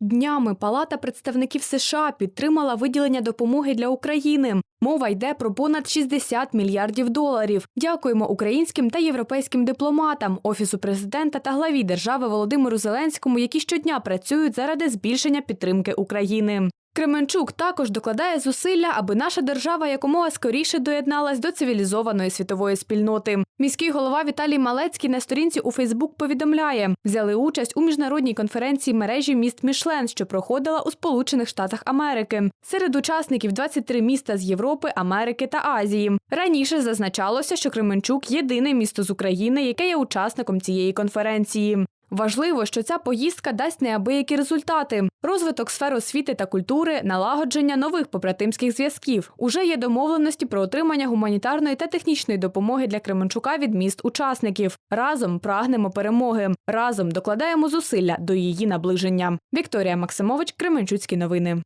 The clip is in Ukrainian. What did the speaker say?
Днями Палата представників США підтримала виділення допомоги для України. Мова йде про понад 60 мільярдів доларів. Дякуємо українським та європейським дипломатам, офісу президента та главі держави Володимиру Зеленському, які щодня працюють заради збільшення підтримки України. Кременчук також докладає зусилля, аби наша держава якомога скоріше доєдналась до цивілізованої світової спільноти. Міський голова Віталій Малецький на сторінці у Фейсбук повідомляє, взяли участь у міжнародній конференції мережі міст Мішлен, що проходила у Сполучених Штатах Америки. Серед учасників 23 міста з Європи, Америки та Азії. Раніше зазначалося, що Кременчук єдине місто з України, яке є учасником цієї конференції. Важливо, що ця поїздка дасть неабиякі результати: розвиток сфер освіти та культури, налагодження нових побратимських зв'язків. Уже є домовленості про отримання гуманітарної та технічної допомоги для Кременчука від міст-учасників. Разом прагнемо перемоги. Разом докладаємо зусилля до її наближення. Вікторія Максимович, Кременчуцькі новини.